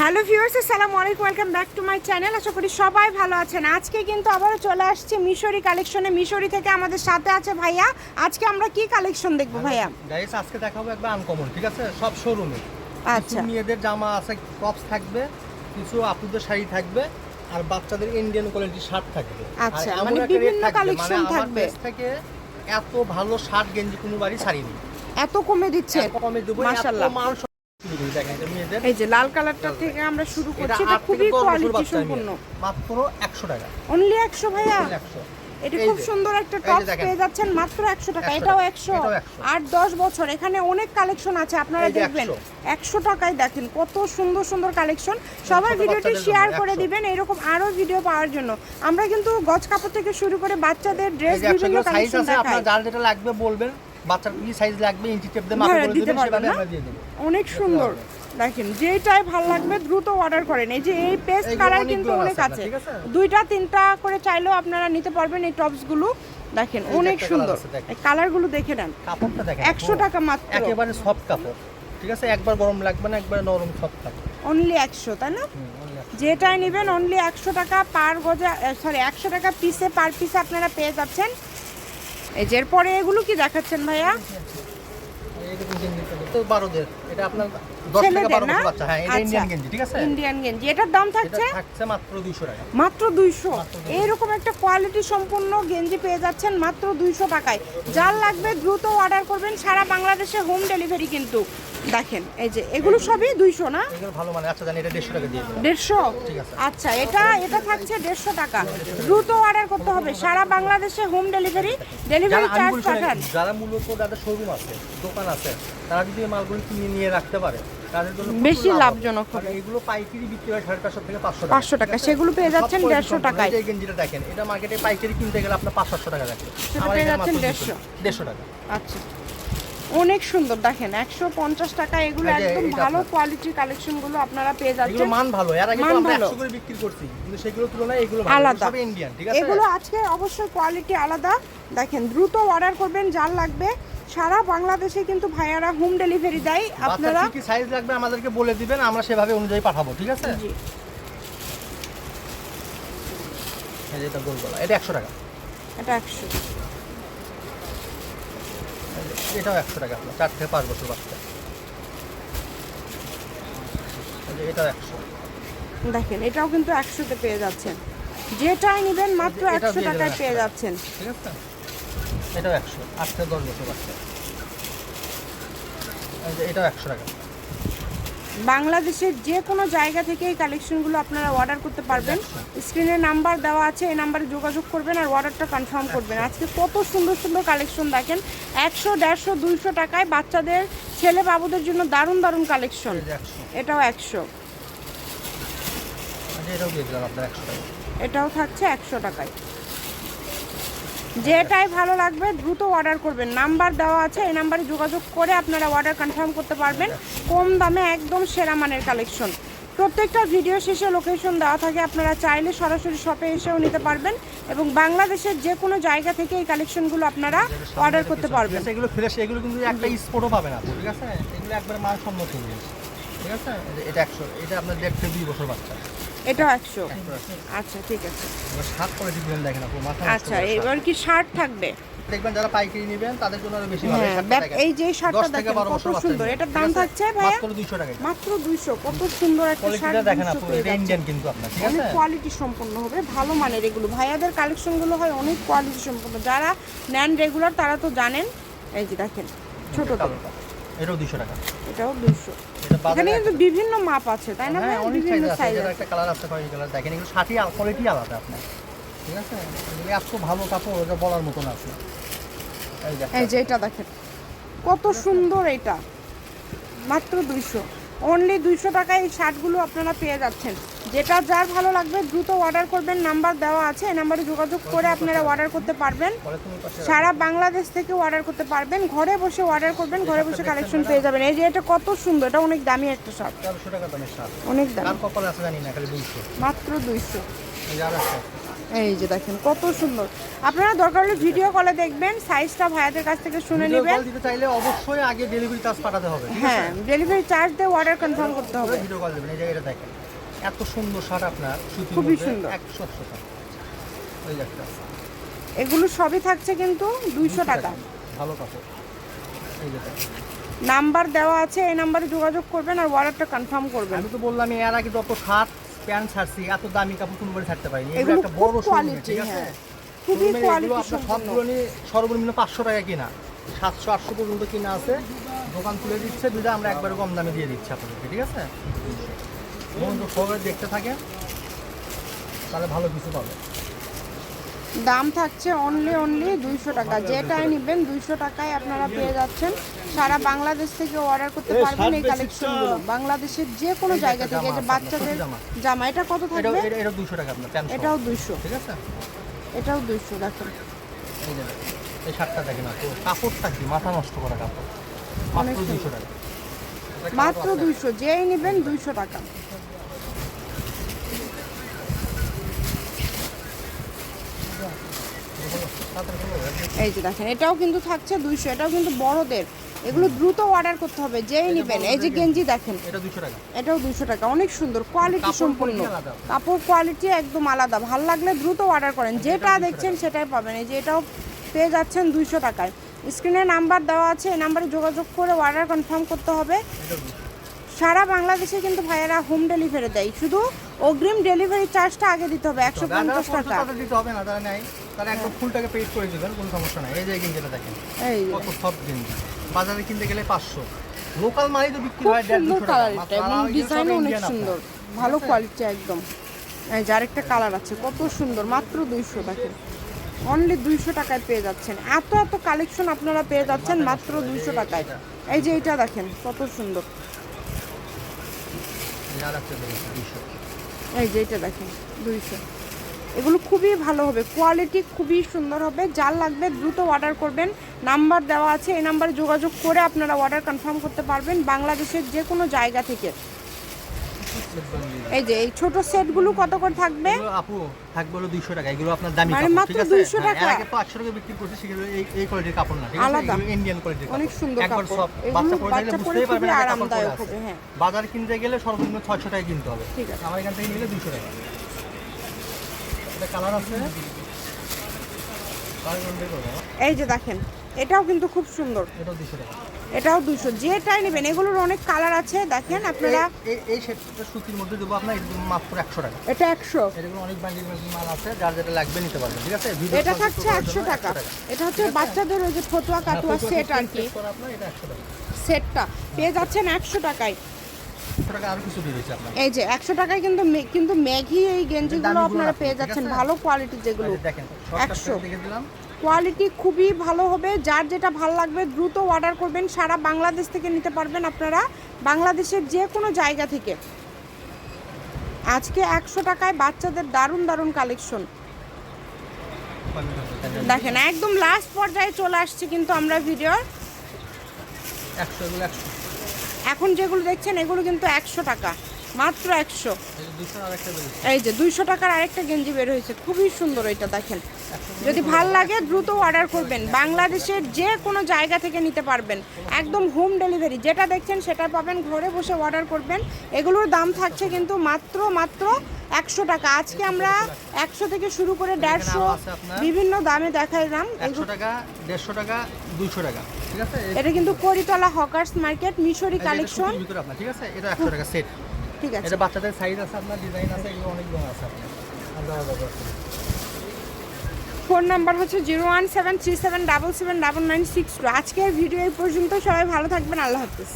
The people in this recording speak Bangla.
হ্যালো ভিউয়ার্স আসসালামু আলাইকুম welcome back to my channel আশা করি সবাই ভালো আছেন। আজকে কিন্তু আবারও চলে আসছে মিশরি কালেকশনে। মিশরি থেকে আমাদের সাথে আছে ভাইয়া। আজকে আমরা কি কালেকশন দেখব ভাইয়া? গাইস আজকে দেখাবো একবার আনকমন ঠিক আছে? সব শোরুমে আচ্ছা। মেয়েদের জামা আছে টপস থাকবে কিছু আপুদের শাড়ি থাকবে আর বাচ্চাদের ইন্ডিয়ান কোয়ালিটি শার্ট থাকবে। আচ্ছা, মানে বিভিন্ন থাকবে, collection মানে থাকবে। থেকে এত ভালো শার্ট গেঞ্জি কোনো বাড়ি ছাড়িনি এত কমে দিচ্ছে। কমে দেবো মাশাআল্লাহ। এই যে লাল কালারটা থেকে আমরা শুরু করছি এটা খুবই কোয়ালিটি সম্পূর্ণ মাত্র একশো টাকা। অনলি একশো ভাইয়া? এটা খুব সুন্দর একটা দেখেন। পেয়ে যাচ্ছেন মাত্র 100 টাকা, এটাও 100 আট দশ বছর। এখানে অনেক কালেকশন আছে আপনারা দেখবেন। 100 একশো টাকায় দেখেন কত সুন্দর সুন্দর কালেকশন সবার ভিডিওটি শেয়ার করে দিবেন এরকম আরও ভিডিও পাওয়ার জন্য। আমরা কিন্তু গজ কাপড় থেকে শুরু করে বাচ্চাদের ড্রেস বিভিন্ন কালেকশন আছে দেখাই। আপনার যার যেটা লাগবে বলবেন। বাচ্চার কি সাইজ লাগবে ইঞ্চি টেপ দিয়ে মাপে দিতে দিবেন সেভাবে আমরা দিয়ে দেবো। অনেক সুন্দর। দেখেন যেটাই ভালো লাগবে দ্রুত অর্ডার করেন। এই যে এই পেস্ট কালার কিন্তু অনেক আছে? দুইটা তিনটা করে চাইলেও আপনারা নিতে পারবেন এই টপসগুলো। দেখেন অনেক সুন্দর। colour আছে, দেখেন। এই কালারগুলো দেখে নেন। কাপড়টা দেখেন একশো টাকা মাত্র। একেবারে সফট কাপড় ঠিক আছে? একবার গরম লাগবে না একবার নরম সফট কাপড়। অনলি একশো তাই না। যেটাই নেবেন অনলি একশো টাকা পার গজা সরি একশো টাকা পিসে পার পিসে আপনারা পেয়ে যাচ্ছেন। এই যে এরপরে এগুলো কি দেখাচ্ছেন ভাইয়া? এইরকম গেঞ্জি পাবেন। তো বারোদের। এটা আপনার দশ থেকে ছেলেদের বারো না? বছর বাচ্চা। হ্যাঁ ইন্ডিয়ান গেঞ্জি ইন্ডিয়ান এটার দাম থাকছে? মাত্র দুইশো টাকা। মাত্র দুইশো? মাত্র 200 এইরকম একটা কোয়ালিটি সম্পূর্ণ গেঞ্জি পেয়ে যাচ্ছেন মাত্র দুইশো টাকায়। যার লাগবে দ্রুত অর্ডার করবেন সারা বাংলাদেশে হোম ডেলিভারি কিন্তু। দেখেন এই যে এগুলো সবই দুইশো না? ভালো মানে আচ্ছা জানি এটা দেড়শো টাকা দিয়ে দেড়শো? ঠিক আছে। আচ্ছা এটা এটা থাকছে দেড়শো টাকা। দ্রুত অর্ডার করতে হবে। সারা বাংলাদেশে হোম ডেলিভারি ডেলিভারি চার্জ পাঠান। যারা মূলত যাদের শোরুম আছে দোকান আছে তারা যদি এই মালগুলো কিনে নিয়ে রাখতে পারে বেশি লাভজনক হবে। এগুলো পাইকারি বিক্রি হয় সাড়ে চারশো থেকে পাঁচশো 500 টাকা, সেগুলো পেয়ে যাচ্ছেন 150 টাকায়। এই গেঞ্জিটা দেখেন এটা মার্কেটে পাইকারি কিনতে গেলে আপনার পাঁচ সাতশো টাকা লাগবে পেয়ে যাচ্ছেন 200 দেড়শো টাকা। আচ্ছা। অনেক সুন্দর দেখেন একশো পঞ্চাশ টাকা এগুলো একদম ভালো। কোয়ালিটির কালেকশনগুলো আপনারা পেয়ে যাচ্ছেন। মান ভালো এর আগে আমরা ভালো। একশো করে বিক্রি করছি কিন্তু সেগুলো তুলনায় এগুলো আলাদা। ইন্ডিয়ান ঠিক আছে? এগুলো আজকে অবশ্যই কোয়ালিটি আলাদা। দেখেন দ্রুত অর্ডার করবেন যার লাগবে। সারা বাংলাদেশে কিন্তু ভাইয়ারা হোম ডেলিভারি দেয় আপনারা কি সাইজ লাগবে আমাদেরকে বলে দিবেন আমরা সেভাবে অনুযায়ী পাঠাবো ঠিক আছে? জি। এটা গোল গলা এটা একশো টাকা। এটা একশো। এটাও একশো টাকা আপনার চার থেকে পাঁচ বছর বাচ্চা। এটাও একশো। দেখেন এটাও কিন্তু একশোতে পেয়ে যাচ্ছেন। যেটাই নেবেন মাত্র একশো টাকায় পেয়ে যাচ্ছেন। ঠিক আছে? এটাও একশো আট থেকে দশ বছর বাচ্চা। এটাও একশো টাকা। বাংলাদেশের যে কোনো জায়গা থেকে এই কালেকশনগুলো আপনারা অর্ডার করতে পারবেন। স্ক্রিনে নাম্বার দেওয়া আছে এই নাম্বারে যোগাযোগ করবেন আর অর্ডারটা কনফার্ম করবেন। আজকে কত সুন্দর সুন্দর কালেকশন দেখেন। একশো দেড়শো দুইশো টাকায় বাচ্চাদের ছেলে বাবুদের জন্য দারুণ দারুণ কালেকশন এটাও একশো টাকা। এটাও থাকছে একশো টাকায়। যেটাই ভালো লাগবে দ্রুত অর্ডার করবেন। নাম্বার দেওয়া আছে এই নাম্বারে যোগাযোগ করে আপনারা অর্ডার কনফার্ম করতে পারবেন। কম দামে একদম সেরা মানের কালেকশন প্রত্যেকটা ভিডিও শেষে লোকেশন দেওয়া থাকে আপনারা চাইলে সরাসরি শপে এসেও নিতে পারবেন এবং বাংলাদেশের যে কোনো জায়গা থেকে এই কালেকশনগুলো আপনারা অর্ডার করতে পারবেন। এগুলো ফ্রেশ এগুলো কিন্তু একটা স্পটও পাবে না আপনি, ঠিক আছে? এগুলো একবার মানসম্মত ঠিক আছে? এটা একশো এটা আপনার দেড় থেকে দুই বছর বাচ্চা। এটাও একশো। আচ্ছা ঠিক আছে। এবার করে দিবেন দেখেন আপু মাথা আচ্ছা। এবার কি শার্ট থাকবে? দেখবেন যারা পাইকারি নেবেন তাদের জন্য আরও বেশি ভালো। হ্যাঁ। এই যে শার্টটা দেখেন কত সুন্দর। এটার দাম থাকছে ভাইয়া মাত্র 200 টাকা মাত্র দুইশো। কত সুন্দর একটা শার্ট দেখেন 200 আপু এটা ইন্ডিয়ান কিন্তু আপনার ঠিক আছে? কোয়ালিটি সম্পন্ন হবে ভালো মানের এগুলো। ভাইয়াদের কালেকশনগুলো হয় অনেক কোয়ালিটি সম্পন্ন। যারা নেন রেগুলার তারা তো জানেন। এই যে দেখেন কালোটা। এটাও 200 টাকা। এটাও দুশো এটা বাজারে এখানে কিন্তু বিভিন্ন মাপ আছে তাই না হ্যাঁ অনেক সাইজ আছে। আছে একটা কালার আছে কয়েক কালার দেখেন এগুলো ষাটি কোয়ালিটি আলাদা আপনার। ঠিক আছে? এগুলো এত ভালো কাপড় ওটা বলার মতো না আছে। এই যে এটা দেখেন কত সুন্দর এটা। মাত্র দুইশো। অনলি দুইশো টাকায় এই শার্টগুলো আপনারা পেয়ে যাচ্ছেন। যেটা যার ভালো লাগবে দ্রুত অর্ডার করবেন নাম্বার দেওয়া আছে এই নাম্বারে যোগাযোগ করে আপনারা অর্ডার করতে পারবেন। সারা বাংলাদেশ থেকে অর্ডার করতে পারবেন ঘরে বসে অর্ডার করবেন ঘরে বসে কালেকশন পেয়ে যাবেন। এই যে এটা কত সুন্দর এটা অনেক দামি একটা শার্ট অনেক দামি। কার কপালে আছে জানি না খালি দুইশো। মাত্র দুইশো। এই যে এই যে দেখেন কত সুন্দর। আপনারা দরকার হলে ভিডিও কলে দেখবেন সাইজটা ভাইয়াদের কাছ থেকে শুনে নেবেন। দিতে চাইলে অবশ্যই আগে ডেলিভারি চার্জ পাঠাতে হবে। হ্যাঁ ডেলিভারি চার্জ দিয়ে অর্ডার কনফার্ম করতে হবে। ভিডিও কল দেবেন এই যে এটা দেখেন। এত সুন্দর শার্ট আপনার খুবই সুন্দর। একশো টাকা। ওই একটা এগুলো সবই থাকছে কিন্তু দুইশো টাকা। ভালো কাপড়। এই যে নাম্বার দেওয়া আছে এই নাম্বারে যোগাযোগ করবেন আর অর্ডারটা কনফার্ম করবেন। আমি তো বললাম এর আগে যত শার্ট প্যান্ট ছাড়ছি এত দামি কাপড় কোনো করে ছাড়তে পারিনি। এগুলো একটা বড় শোরুম ঠিক আছে? হ্যাঁ। খুবই কোয়ালিটি সবগুলো নিয়ে সর্বনিম্ন পাঁচশো টাকা কিনা। সাতশো আটশো পর্যন্ত কিনা আছে। দোকান তুলে দিচ্ছে দুইটা আমরা একবারে কম দামে দিয়ে দিচ্ছি আপনাদেরকে ঠিক আছে? মনোযোগ সহকারে দেখতে থাকেন তাহলে ভালো কিছু পাবে। দাম থাকছে অনলি অনলি দুইশো টাকা। যেটাই নেবেন দুইশো টাকায় আপনারা পেয়ে যাচ্ছেন। সারা বাংলাদেশ থেকে অর্ডার করতে পারবেন এই কালেকশনগুলো বাংলাদেশের যে কোনো জায়গা থেকে যে বাচ্চাদের জামা। এটা কত থাকবে? এটাও দুইশো ঠিক আছে? এটাও দুইশো দেখেন। এই শার্টটা দেখেন কাপড়টা কি? মাথা নষ্ট করা কাপড়। মাত্র। দুশো টাকা। মাত্র দুইশো যেই নেবেন দুইশো টাকা তাড়াতাড়ি করো, এই যে দেখেন এটাও কিন্তু থাকছে দুইশো এটাও কিন্তু বড়দের। এগুলো দ্রুত অর্ডার করতে হবে যেই নেবেন। এই যে গেঞ্জি দেখেন এটাও দুশো টাকা অনেক সুন্দর কোয়ালিটি সম্পূর্ণ। কাপড় কোয়ালিটি একদম আলাদা ভালো লাগলে দ্রুত অর্ডার করেন। যেটা দেখছেন সেটাই পাবেন এই যে এটাও পেয়ে যাচ্ছেন দুইশো টাকায়। স্ক্রিনে নাম্বার দেওয়া আছে এই নাম্বারে যোগাযোগ করে অর্ডার কনফার্ম করতে হবে। সারা বাংলাদেশে কিন্তু ভাইয়েরা হোম ডেলিভারি দেয়। শুধু অগ্রিম ডেলিভারি চার্জটা আগে দিতে হবে একশো পঞ্চাশ টাকা। দিতে হবে না তারা নাই তারা একদম ফুল টাকা পেড করে দেবেন কোনো সমস্যা নাই। এই যে গেঞ্জিটা দেখেন এই কত সফট গেঞ্জি বাজারে কিনতে গেলে পাঁচশো। লোকাল মালই তো বিক্রি হয় সুন্দর এবং ডিজাইনও অনেক সুন্দর। ভালো কোয়ালিটি একদম। এই যে আরেকটা কালার আছে কত সুন্দর মাত্র দুইশো দেখেন। অনলি দুইশো টাকায় পেয়ে যাচ্ছেন। এত এত কালেকশন আপনারা পেয়ে যাচ্ছেন মাত্র দুইশো টাকায়। এই যে এটা দেখেন কত সুন্দর। এই যে এটা দেখেন, দুইশো। এগুলো খুবই ভালো হবে কোয়ালিটি খুবই সুন্দর হবে। যার লাগবে দ্রুত অর্ডার করবেন। নাম্বার দেওয়া আছে, এই নাম্বারে যোগাযোগ করে আপনারা অর্ডার কনফার্ম করতে পারবেন। বাংলাদেশের যে কোনো জায়গা থেকে। এই যে এই ছোট সেটগুলো কত করে থাকবে আপু থাকবে হলো টাকা এগুলো আপনার দামি মানে কাপড়, মাত্র ঠিক 200 হ্যাঁ, টাকা? আগে তো আটশো টাকা বিক্রি করছে সেগুলো এই এই কোয়ালিটির কাপড় না ঠিক আছে আলাদা। এগুলো ইন্ডিয়ান কোয়ালিটির অনেক সুন্দর কাপড়। সব বাচ্চা পরে বুঝতেই পারবে না আরামদায়ক হবে, হ্যাঁ। বাজারে কিনতে গেলে সর্বনিম্ন ছয়শো টাকা কিনতে হবে ঠিক আছে। আমার এখান থেকে নিলে টাকা এটা কালার আছে? এই যে দেখেন এটাও কিন্তু খুব সুন্দর এটাও দুশো টাকা এটাও দুশো। যেটাই নেবেন এগুলোর অনেক কালার আছে দেখেন আপনারা। এই- সেটটা সুতির মধ্যে দেবো আপনার মাত্র একশো টাকা। এটা একশো। এরকম অনেক বান্ডিল মাল আছে যার যেটা লাগবে নিতে পারবেন ঠিক আছে? এটা থাকছে একশো টাকা। এটা হচ্ছে বাচ্চাদের ওই যে ফতুয়া কাতুয়া সেট আর কি সেটটা পেয়ে যাচ্ছেন একশো টাকায়। এই যে একশো টাকায় কিন্তু কিন্তু ম্যাগি এই গেঞ্জিগুলো আপনারা পেয়ে যাচ্ছেন ভালো কোয়ালিটির যেগুলো। একশো। কোয়ালিটি খুবই ভালো হবে। যার যেটা ভালো লাগবে দ্রুত অর্ডার করবেন। সারা বাংলাদেশ থেকে নিতে পারবেন আপনারা বাংলাদেশের যে কোনো জায়গা থেকে। আজকে একশো টাকায় বাচ্চাদের দারুণ দারুণ কালেকশন দেখেন একদম লাস্ট পর্যায়ে চলে আসছে কিন্তু আমরা ভিডিওর একশো এখন যেগুলো দেখছেন এগুলো কিন্তু একশো টাকা। মাত্র একশো। এই যে দুইশো টাকার আরেকটা গেঞ্জি বের হয়েছে। খুবই সুন্দর এটা দেখেন। যদি ভালো লাগে দ্রুত অর্ডার করবেন। বাংলাদেশের যে কোনো জায়গা থেকে নিতে পারবেন। একদম হোম ডেলিভারি যেটা দেখছেন সেটা পাবেন। ঘরে বসে অর্ডার করবেন। এগুলোর দাম থাকছে কিন্তু মাত্র মাত্র একশো টাকা। আজকে আমরা একশো থেকে শুরু করে দেড়শো। বিভিন্ন দামে দেখাইলাম। একশো টাকা দেড়শো টাকা দুশো টাকা। ঠিক আছে? এটা কিন্তু করিতলা হকার্স মার্কেট মিশরি কালেকশন ঠিক আছে? এটা একশো টাকা সেট ঠিক আছে। এটা বাচ্চাদের সাইজ আছে আপনার ডিজাইন আছে এগুলো অনেক আছে আপনার। ফোন নাম্বার হচ্ছে zero one seven three seven double seven double nine six two. আজকের ভিডিও এই পর্যন্ত। সবাই ভালো থাকবেন। আল্লাহ হাফিজ।